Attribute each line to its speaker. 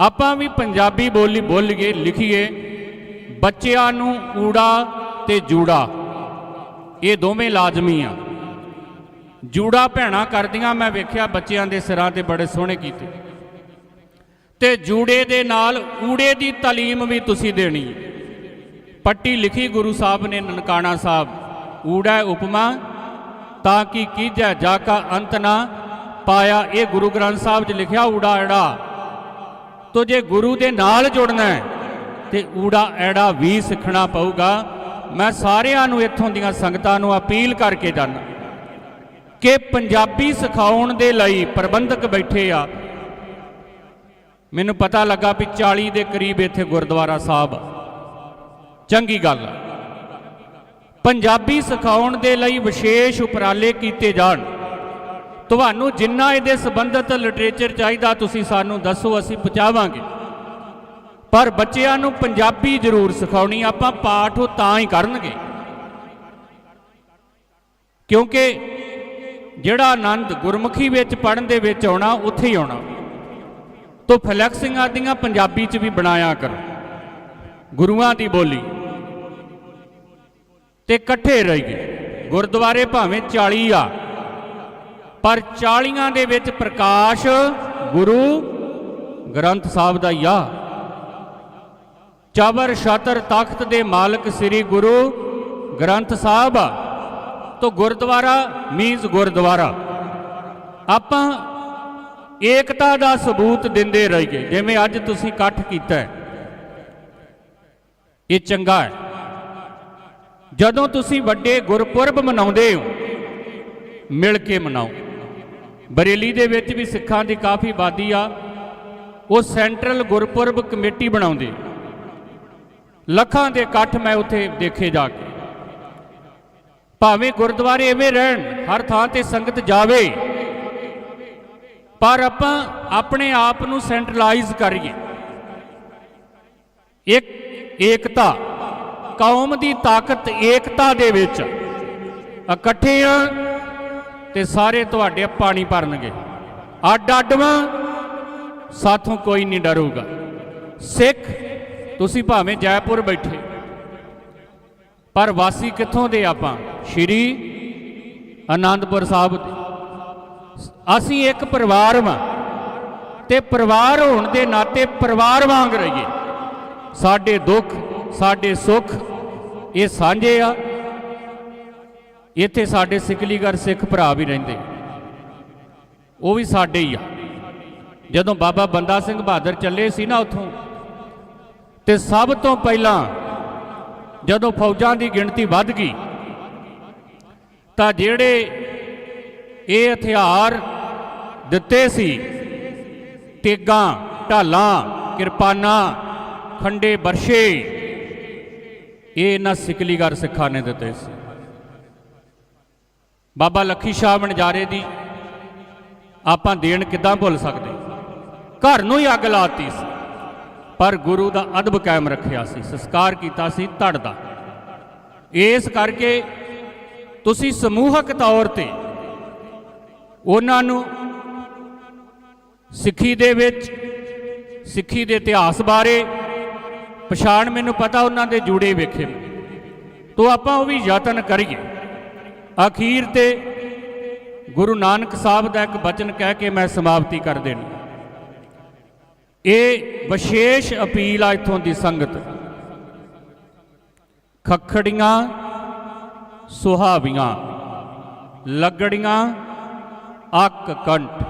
Speaker 1: ਆਪਾਂ ਵੀ ਪੰਜਾਬੀ ਬੋਲੀ ਬੋਲੀਏ ਲਿਖੀਏ, ਬੱਚਿਆਂ ਨੂੰ ਊੜਾ ਤੇ ਜੂੜਾ। ਇਹ ਦੋਵੇਂ ਲਾਜ਼ਮੀ ਆ। ਜੂੜਾ ਭੈਣਾ ਕਰਦੀਆਂ, ਮੈਂ ਵੇਖਿਆ ਬੱਚਿਆਂ ਦੇ ਸਿਰਾਂ ਤੇ ਬੜੇ ਸੋਹਣੇ ਕੀਤੇ। ਤੇ ਜੂੜੇ ਦੇ ਨਾਲ ਊੜੇ ਦੀ ਤਾਲੀਮ ਵੀ ਤੁਸੀਂ ਦੇਣੀ। ਪੱਟੀ ਲਿਖੀ ਗੁਰੂ ਸਾਹਿਬ ਨੇ ਨਨਕਾਣਾ ਸਾਹਿਬ, ਊੜਾ ਉਪਮਾ, ਤਾਂ ਕਿ ਕੀਜੈ ਜਾ ਕਾ ਅੰਤ ਨਾ ਪਾਇਆ। ਇਹ ਗੁਰੂ ਗ੍ਰੰਥ ਸਾਹਿਬ 'ਚ ਲਿਖਿਆ ਊੜਾ ਐੜਾ ਤੋ ਜੇ ਗੁਰੂ ਦੇ ਨਾਲ ਜੁੜਨਾ ਹੈ, ਤੇ ਊੜਾ ਐੜਾ ਵੀ ਸਿੱਖਣਾ ਪਊਗਾ। ਮੈਂ ਸਾਰਿਆਂ ਨੂੰ ਇੱਥੋਂ ਦੀਆਂ ਸੰਗਤਾਂ ਨੂੰ ਅਪੀਲ ਕਰਕੇ ਜਾਂਦਾ ਕਿ ਪੰਜਾਬੀ ਸਿਖਾਉਣ ਦੇ ਲਈ ਪ੍ਰਬੰਧਕ ਬੈਠੇ ਆ। ਮੈਨੂੰ ਪਤਾ ਲੱਗਾ ਵੀ 40 ਦੇ ਕਰੀਬ ਇੱਥੇ ਗੁਰਦੁਆਰਾ ਸਾਹਿਬ ਚੰਗੀ ਗੱਲ ਆ। ਪੰਜਾਬੀ ਸਿਖਾਉਣ ਦੇ ਲਈ ਵਿਸ਼ੇਸ਼ ਉਪਰਾਲੇ ਕੀਤੇ ਜਾਣ। ਤੁਹਾਨੂੰ ਜਿੰਨਾ ਇਹਦੇ ਸੰਬੰਧਿਤ ਲਿਟਰੇਚਰ ਚਾਹੀਦਾ, ਤੁਸੀਂ ਸਾਨੂੰ ਦੱਸੋ, ਅਸੀਂ ਪਹੁੰਚਾਵਾਂਗੇ। ਪਰ ਬੱਚਿਆਂ ਨੂੰ ਪੰਜਾਬੀ ਜ਼ਰੂਰ ਸਿਖਾਉਣੀ, ਆਪਾਂ ਪਾਠ ਉਹ ਤਾਂ ਹੀ ਕਰਨਗੇ। ਕਿਉਂਕਿ ਜਿਹੜਾ ਆਨੰਦ ਗੁਰਮੁਖੀ ਵਿੱਚ ਪੜਨ ਦੇ ਵਿੱਚ ਆਉਣਾ, ਉੱਥੇ ਹੀ ਆਉਣਾ। ਤੋ ਫਲੈਕਸਿੰਗ ਆਦੀਆਂ ਪੰਜਾਬੀ ਚ ਵੀ ਬਣਾਇਆ ਕਰੋ। ਗੁਰੂਆਂ ਦੀ ਬੋਲੀ। ਤੇ ਇਕੱਠੇ ਰਹੀਏ। ਗੁਰਦੁਆਰੇ ਭਾਵੇਂ 40 ਆ। ਪਰ 40ਾਂ ਦੇ ਵਿੱਚ ਪ੍ਰਕਾਸ਼ ਗੁਰੂ ਗ੍ਰੰਥ ਸਾਹਿਬ ਦਾ ਹੀ ਆ। ਚਬਰ ਛਤਰ ਤਖਤ ਦੇ ਮਾਲਕ ਸ੍ਰੀ ਗੁਰੂ ਗ੍ਰੰਥ ਸਾਹਿਬ ਆ, ਤੋ ਗੁਰਦੁਆਰਾ ਮੀਨਸ ਗੁਰਦੁਆਰਾ। ਆਪਾਂ ਏਕਤਾ ਦਾ ਸਬੂਤ ਦਿੰਦੇ ਰਹੀਏ, ਜਿਵੇਂ ਅੱਜ ਤੁਸੀਂ ਇਕੱਠ ਕੀਤਾ ਇਹ ਚੰਗਾ ਹੈ। ਜਦੋਂ ਤੁਸੀਂ ਵੱਡੇ ਗੁਰਪੁਰਬ ਮਨਾਉਂਦੇ ਹੋ, ਮਿਲ ਕੇ ਮਨਾਓ। ਬਰੇਲੀ ਦੇ ਵਿੱਚ ਵੀ ਸਿੱਖਾਂ ਦੀ ਕਾਫੀ ਆਬਾਦੀ ਆ। ਉਹ ਸੈਂਟਰਲ ਗੁਰਪੁਰਬ ਕਮੇਟੀ ਬਣਾਉਂਦੇ। ਲੱਖਾਂ ਦੇ ਇਕੱਠ ਮੈਂ ਉੱਥੇ ਦੇਖੇ ਜਾ ਕੇ। ਭਾਵੇਂ ਗੁਰਦੁਆਰੇ ਐਵੇਂ ਰਹਿਣ, ਹਰ ਥਾਂ ਤੇ ਸੰਗਤ ਜਾਵੇ। ਪਰ ਆਪਾਂ ਆਪਣੇ ਆਪ ਨੂੰ ਸੈਂਟਰਲਾਈਜ਼ ਕਰੀਏ। ਇੱਕ ਏਕਤਾ, ਕੌਮ ਦੀ ਤਾਕਤ ਏਕਤਾ ਦੇ ਵਿੱਚ। ਇਕੱਠੇ ਆ ਤੇ ਸਾਰੇ ਤੁਹਾਡੇ ਪਾਣੀ ਭਰਨਗੇ। ਅੱਡ ਅੱਡਵਾਂ ਸਾਥੋਂ ਕੋਈ ਨਹੀਂ ਡਰੂਗਾ। ਸਿੱਖ, ਤੁਸੀਂ ਭਾਵੇਂ ਜੈਪੁਰ ਬੈਠੇ, ਪਰ ਵਾਸੀ ਕਿੱਥੋਂ ਦੇ ਆਪਾਂ? ਸ਼੍ਰੀ ਆਨੰਦਪੁਰ ਸਾਹਿਬ ਅਸੀਂ ਇੱਕ ਪਰਿਵਾਰ ਵਾਂ ਤੇ ਪਰਿਵਾਰ ਹੋਣ ਦੇ ਨਾਤੇ ਪਰਿਵਾਰ ਵਾਂਗ ਰਹੀਏ। ਸਾਡੇ ਦੁੱਖ, ਸਾਡੇ ਸੁੱਖ, ਇਹ ਸਾਂਝੇ ਆ। ਇੱਥੇ ਸਾਡੇ ਸਿਕਲੀਗਰ ਸਿੱਖ ਭਰਾ ਵੀ ਰਹਿੰਦੇ ਉਹ ਵੀ ਸਾਡੇ ਹੀ ਆ। ਜਦੋਂ ਬਾਬਾ ਬੰਦਾ ਸਿੰਘ ਬਹਾਦਰ ਚੱਲੇ ਸੀ ਨਾ ਉੱਥੋਂ, ਤੇ ਸਭ ਤੋਂ ਪਹਿਲਾਂ ਜਦੋਂ ਫੌਜਾਂ ਦੀ ਗਿਣਤੀ ਵੱਧ ਗਈ, ਤਾਂ ਜਿਹੜੇ ਇਹ ਹਥਿਆਰ ਦਿੱਤੇ ਸੀ ਤੇਗਾਂ ਢਾਲਾਂ, ਕਿਰਪਾਨਾਂ, ਖੰਡੇ ਬਰਸ਼ੇ, ਇਹ ਇਹਨਾਂ ਸਿਕਲੀਗਰ ਸਿੱਖਾਂ ਨੇ ਦਿੱਤੇ ਸੀ। ਬਾਬਾ ਲੱਖੀ ਸ਼ਾਹ ਬਣਜਾਰੇ ਦੀ ਆਪਾਂ ਦੇਣ ਕਿਦਾਂ ਭੁੱਲ ਸਕਦੇ? ਘਰ ਨੂੰ ਹੀ ਅੱਗ ਲਾਤੀ ਸੀ, ਪਰ ਗੁਰੂ ਦਾ ਅਦਬ ਕਾਇਮ ਰੱਖਿਆ ਸੀ, ਸੰਸਕਾਰ ਕੀਤਾ ਸੀ ਧੜ ਦਾ। ਇਸ ਕਰਕੇ ਤੁਸੀਂ ਸਮੂਹਕ ਤੌਰ ਤੇ ਉਹਨਾਂ ਨੂੰ ਸਿੱਖੀ ਦੇ ਵਿੱਚ, ਸਿੱਖੀ ਦੇ ਇਤਿਹਾਸ ਬਾਰੇ ਪਛਾਣ ਮੈਨੂੰ ਪਤਾ, ਉਹਨਾਂ ਦੇ ਜੁੜੇ ਵੇਖੇ। ਤੋ ਆਪਾਂ ਉਹ ਵੀ ਯਤਨ ਕਰੀਏ। ਅਖੀਰ ਤੇ ਗੁਰੂ ਨਾਨਕ ਸਾਹਿਬ ਦਾ ਇੱਕ ਬਚਨ ਕਹਿ ਕੇ ਮੈਂ ਸਮਾਪਤੀ ਕਰ ਦੇਣੀ ਇਹ ਵਿਸ਼ੇਸ਼ ਅਪੀਲ ਆ ਇਥੋਂ ਦੀ ਸੰਗਤ। ਖਖੜੀਆਂ, ਸੁਹਾਵੀਆਂ, ਲੱਗੜੀਆਂ ਅੱਕ ਕੰਠ